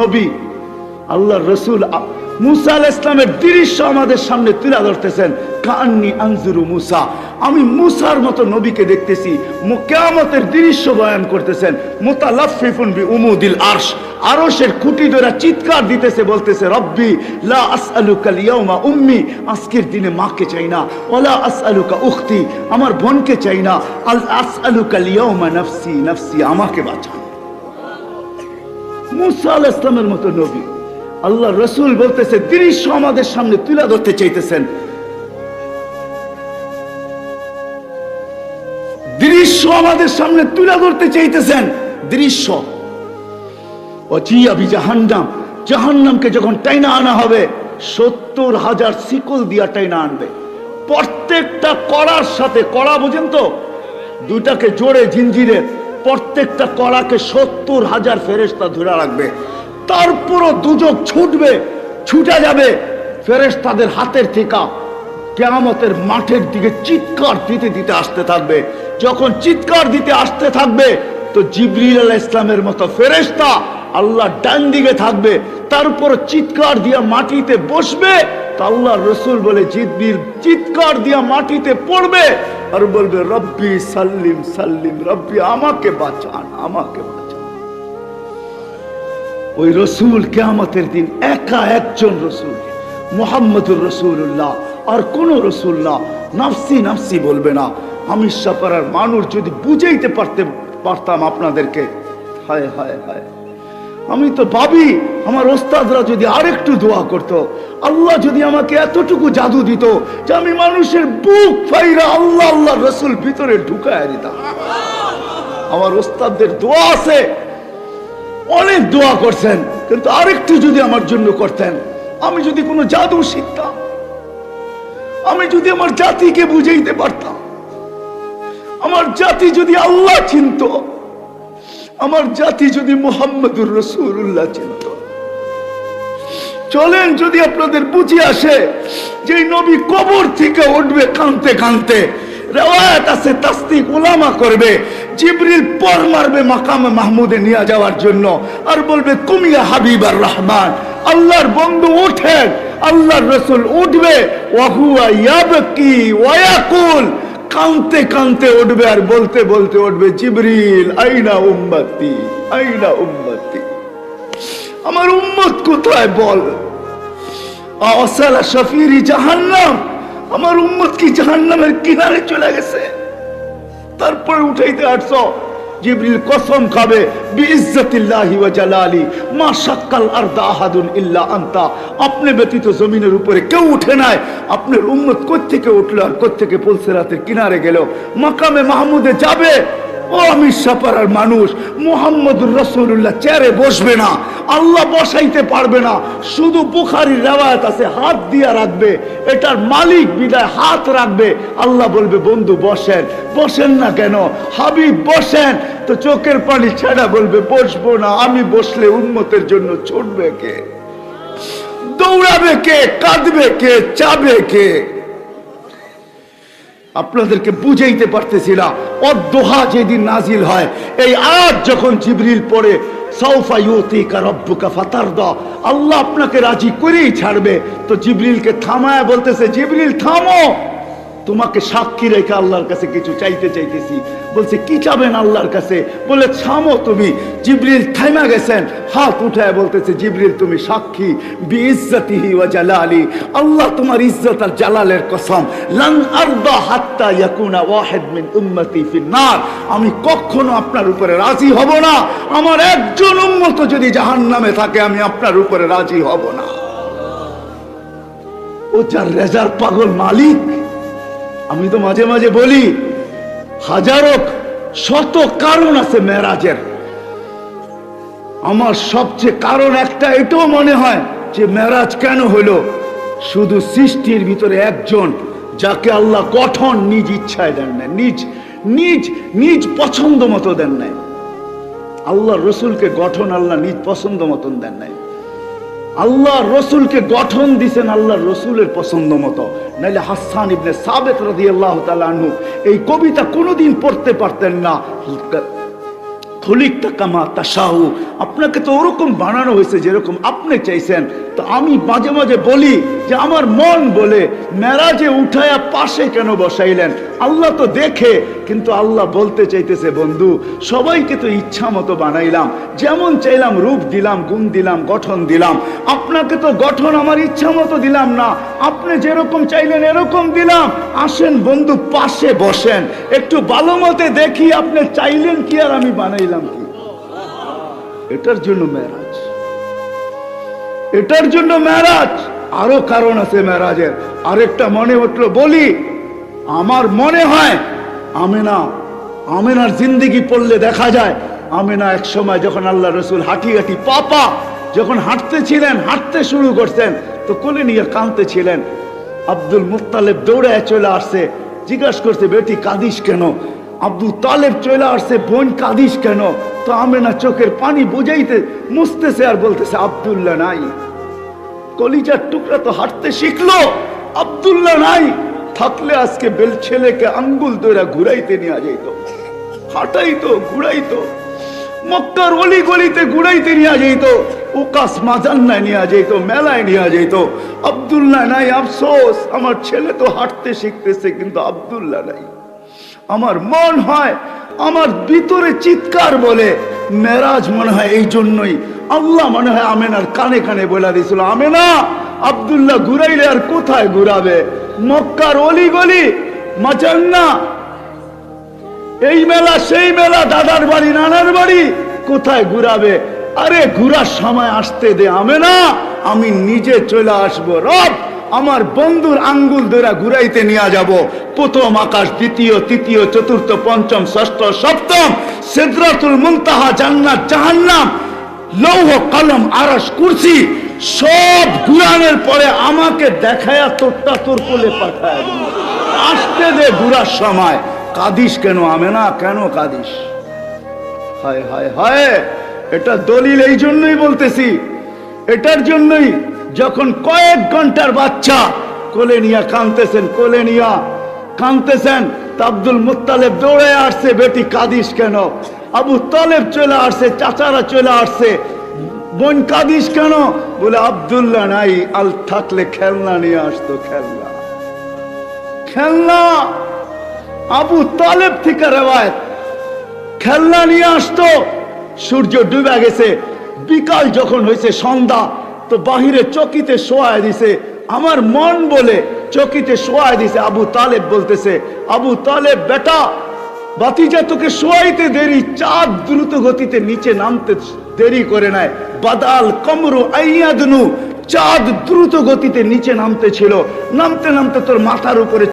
নবী আল্লাহ রসুল মুসা আল ইসলামের দৃশ্য আমাদের সামনে তুলে ধরতেছেন। মুসা। আমি মুসার মতো নবীকে দেখতেছি কেয়ামতের দৃশ্য বয়ান করতেছেন বি উমুদিল আরশ। আরশের চিৎকার দিতেছে, বলতেছে, রব্বি, লা আসআলুকা লিয়াউমা উম্মি, আজকের দিনে মাকে চাই না। আসআলুকা উখতি, আমার বোনকে চাই না। আল আসআলুকা লিয়াউমা নাফসি নাফসি, আমাকে বাঁচান ইসলামের মতো নবী। আল্লাহ রসুল বলতেছে দৃশ্য আমাদের সামনে তুলে ধরতে চাইতেছেন। দৃশ্য আমাদের সামনে তুলে ধরতে চাইতেছেন। দৃশ্য। জাহান্নাম। জাহান্নামকে যখন টাইনা আনা হবে, সত্তর হাজার শিকল দিয়া টাইনা আনবে। প্রত্যেকটা কড়ার সাথে কড়া, বোঝেন তো? দুটাকে জোড়ে জিঞ্জিরে প্রত্যেকটা কড়াকে সত্তর হাজার ফেরেস্তা ধরে রাখবে। তারপরও দুজক ছুটবে, ছুটে যাবে ফেরেস্তাদের হাতের থেকা কেয়ামতের মাঠের দিকে চিৎকার দিতে দিতে আসতে থাকবে। যখন চিৎকার দিতে আসতে থাকবে, তো জিবরিল আলাহ ইসলামের মতো ফেরেস্তা আল্লাহ ডান দিকে থাকবে। তারপর চিৎকার দিয়া মাটিতে বসবে, তা আল্লাহ রসুল বলে, জিবরিল, চিৎকার দিয়া মাটিতে পড়বে আর বলবে, রব্বি সাল্লিম সাল্লিম, রব্বি, আমাকে বাঁচান আমাকে বাঁচান। ওই রসুল কেয়ামতের দিন একা একজন রসুল, মোহাম্মদুর রসুল্লাহ আর কোন রসুল্লাহ নাফসি নাফসি বলবে না। আমি সাপাড়ার মানুষ যদি বুঝাইতে পারতে, পারতাম আপনাদেরকে। হায় হায় হায়। আমি তো ভাবি আমার ওস্তাদরা যদি আরেকটু দোয়া করত। আল্লাহ যদি আমাকে এতটুকু জাদু দিত যে আমি মানুষের বুক ফাইরা আল্লাহ আল্লাহ রসুল ভিতরে ঢুকায় দিতাম। আমার ওস্তাদদের দোয়া আছে। অনেক দোয়া করছেন, কিন্তু আরেকটু যদি আমার জন্য করতেন, আমি যদি কোনো জাদু শিখতাম, আমি যদি আমার জাতিকে বুঝাইতে পারতাম, আমার জাতি যদি আল্লাহ চিনত আমার জাতি যদি মোহাম্মদুর রসুল্লাহ চিনত। চলেন যদি আপনাদের বুঝে আসে যে নবী কবর থেকে উঠবে কানতে কানতে করবে পর মারবে মাকামে মাহমুদে নিয়ে যাওয়ার জন্য আর বলবে, কুমিয়া রহমান, আল্লাহর বন্ধু ওঠেন আল্লাহর রসুল উঠবে ওয়াহুয়া ইয়াবকি ওয়াকুল কানতে কাঁদতে উঠবে আর বলতে বলতে উঠবে, জিবরিল, আইনা উম্মতি আইনা উম্মতি। আমার উম্মত কোথায় বল? অসালা শফিরি জাহান্নাম। আমার উম্মত কি জাহান্নামের কিনারে চলে গেছে? তারপরে উঠাইতে আটশো জিবরিল কসম খাবে, বিইজ্জতিল্লাহি ওয়া জালালি। মা শাক্কাল আরদা আহাদুন ইল্লা আনতা। আপনি ব্যতীত জমিনের উপরে কেউ উঠে নাই। আপনার উম্মত কোত্থেকে উঠল আর কোত্থেকে পুলসেরাতের কিনারে গেল? মাকামে মাহমুদে যাবে। ও সাপারার মানুষ, মোহাম্মদুর রসুল্লাহ চেয়ারে বসবে না, আল্লাহ বসাইতে পারবে না, শুধু বুখারির রেওয়ায়ত আছে, হাত দিয়া রাখবে, এটার মালিক বিদায় হাত রাখবে, আল্লাহ বলবে, বন্ধু, বসেন। বসেন না কেন? হাবিব, বসেন। তো চোখের পানি ছেড়া বলবে, বসবো না, আমি বসলে উন্মতের জন্য ছুটবে কে? দৌড়াবে কে? কাঁদবে কে? চাবে কে? আপনাদেরকে বুঝাইতে না অদোহা যেদিন নাজিল হয়, এই আজ যখন জিবরিল পড়ে সৌফা ইউতিকা রব্বুকা ফাতারদা, আল্লাহ আপনাকে রাজি করেই ছাড়বে। তো জিবরিলকে থামায় বলতেছে, জিবরিল, থামো! তোমাকে সাক্ষী রেখে আল্লাহর কাছে কিছু চাইতে চাইতেছি। বলছে, কি চাবেন আল্লাহর কাছে? বলে থামো তুমি। জিবরিল থাইমা গেছেন, হাত উঠায় বলতেছে, জিবরিল, তুমি সাক্ষী। বি ইজ্জতিহি ওয়া জালালি। আল্লাহ তোমার ইজ্জত আর জালালের কসম। লান আরদা হাত্তা ইয়াকুনা ওয়াহিদ মিন উম্মতি ফিন নার আমি কখনো আপনার উপরে রাজি হব না। আমার একজন উম্মত যদি জাহান্নামে থাকে, আমি আপনার উপরে রাজি হব না। ও যার রেজার পাগল মালিক আমি তো মাঝে মাঝে বলি, হাজারো শত কারণ আছে মেরাজের আমার সবচেয়ে কারণ একটা, এটাও মনে হয় যে মেরাজ কেন হলো? শুধু সৃষ্টির ভিতরে একজন, যাকে আল্লাহ গঠন নিজ ইচ্ছায় দেন না নিজ নিজ নিজ পছন্দ মতো দেন নাই। আল্লাহ রসুলকে গঠন আল্লাহ নিজ পছন্দ মতন দেন নাই। আল্লাহ রসুলকে গঠন দিছেন আল্লাহ রসুলের পছন্দ মতো। নাইলে হাসান ইবনে সাবেত রাদি আল্লাহ তালু এই কবিতা কোনোদিন পড়তে পারতেন না। থলিকটা কামা তাসাহু আপনাকে তো ওরকম বানানো হয়েছে যেরকম আপনি চাইছেন। তো আমি মাঝে মাঝে বলি যে আমার মন বলে, মেরাজে উঠায়া পাশে কেন বসাইলেন? আল্লাহ তো দেখে কিন্তু আল্লাহ বলতে চাইতেছে, বন্ধু, সবাইকে তো ইচ্ছা মতো বানাইলাম। যেমন চাইলাম রূপ দিলাম, গুণ দিলাম, গঠন দিলাম। আপনাকে তো গঠন আমার ইচ্ছা মতো দিলাম না। আপনি যেরকম চাইলেন এরকম দিলাম। আসেন বন্ধু, পাশে বসেন। একটু ভালো মতে দেখি আপনি চাইলেন কি আর আমি বানাইলাম কি? এটার জন্য মেরাজ। এটার জন্য মেরাজ। আরও কারণ আছে মেরাজের। আরেকটা মনে উঠল বলি, আমার মনে হয় আমেনা, আমেনার জিন্দিগি পড়লে দেখা যায়, আমেনা এক সময় যখন আল্লাহ রসুল হাঁটি হাঁটি পাপা, যখন হাঁটতে ছিলেন, হাঁটতে শুরু করছেন, তো কোলে নিয়ে কাঁদতে ছিলেন। আব্দুল মুত্তালেব দৌড়ে চলে আসছে, জিজ্ঞাসা করছে, বেটি, কাঁদিস কেন? আব্দুল তালেব চলে আসছে, বোন, কাঁদিস কেন? তো আমেনা চোখের পানি বুঝাইতে মুছতেছে আর বলতেছে, আব্দুল্লাহ নাই। কলিজার টুকরা তো হাঁটতে শিখলো, আব্দুল্লাহ নাই। থাকলে আজকে বেল ছেলেকে আঙ্গুল দইরা ঘুরাইতে নিয়ে যাইতো। হাঁটাইতো, ঘুরাইতো, মক্কার অলি গলিতে ঘুরাইতে নিয়ে যাইতো, উকাস মাজান্নায় নিয়ে যাইতো, মেলায় নিয়ে যাইতো। আব্দুল্লাহ নাই, আফসোস, আমার ছেলে তো হাঁটতে শিখতেছে, কিন্তু আব্দুল্লাহ নাই। আমার মন হয়, আমার ভিতরে চিৎকার বলে, মেরাজ মনে হয় এই জন্যই, আল্লাহ মনে হয় আমেনার কানে কানে বলে দিয়েছিল আমেনা, আব্দুল্লাহ ঘুরাইলে আর কোথায় ঘুরাবে? মক্কার অলি গলি মাচান্না এই মেলা, সেই মেলা, দাদার বাড়ি, নানার বাড়ি, কোথায় ঘুরাবে? আরে ঘুরার সময় আসতে দে আমে না আমি নিজে চলে আসব। রব, আমার বন্ধুর আঙ্গুল ধরে ঘুরাইতে নিয়ে যাব। প্রথম আকাশ, দ্বিতীয়, তৃতীয়, চতুর্থ, পঞ্চম, ষষ্ঠ, সপ্তম, সিদরাতুল মুনতাহা, জান্নাত, জাহান্নাম, লৌহ, কলম আরস কুরসি সব ঘুরানোর পরে আমাকে দেখায়া তোরটা তোর কোলে পাঠায় আসতে দে ঘুরার সময়। কাদিস কেন আমে না কেন কাদিস? হায় হায় হায়, এটা দলিল এই জন্যই বলতেছি। এটার জন্যই যখন কয়েক ঘণ্টার বাচ্চা কোলে নিয়া কানতেছেন কোলে নিয়া কানতেছেন আব্দুল মুত্তালেব দৌড়ে আসছে, বেটি, কাদিস কেন? আবু তালেব চলে আসছে, চাচারা চলে আসছে বোন কাঁদিস কেন? বলে, আব্দুল্লাহ নাই, আল থাকলে খেলনা নিয়ে আসতো খেলনা। খেলনা? আবু তালেব থেকে রেওয়ায়ত। খেলনা নিয়ে আসতো, সূর্য ডুবে গেছে, বিকাল যখন হয়েছে সন্ধ্যা, তো বাহিরে চকিতে শোয়ায় দিছে। আমার মন বলে, চকিতে শোয়ায় দিছে, আবু তালেব বলতেছে, আবু তালেব, বেটা বাতিজা তোকে শোয়াইতে দেরি, চাঁদ দ্রুত গতিতে নিচে নামতে দেরি করে নেয় বাদাল কমরু আইয়াদনু, চাঁদ দ্রুত গতিতে নিচে নামতে ছিল নামতে নামতে তোর মাথার উপরে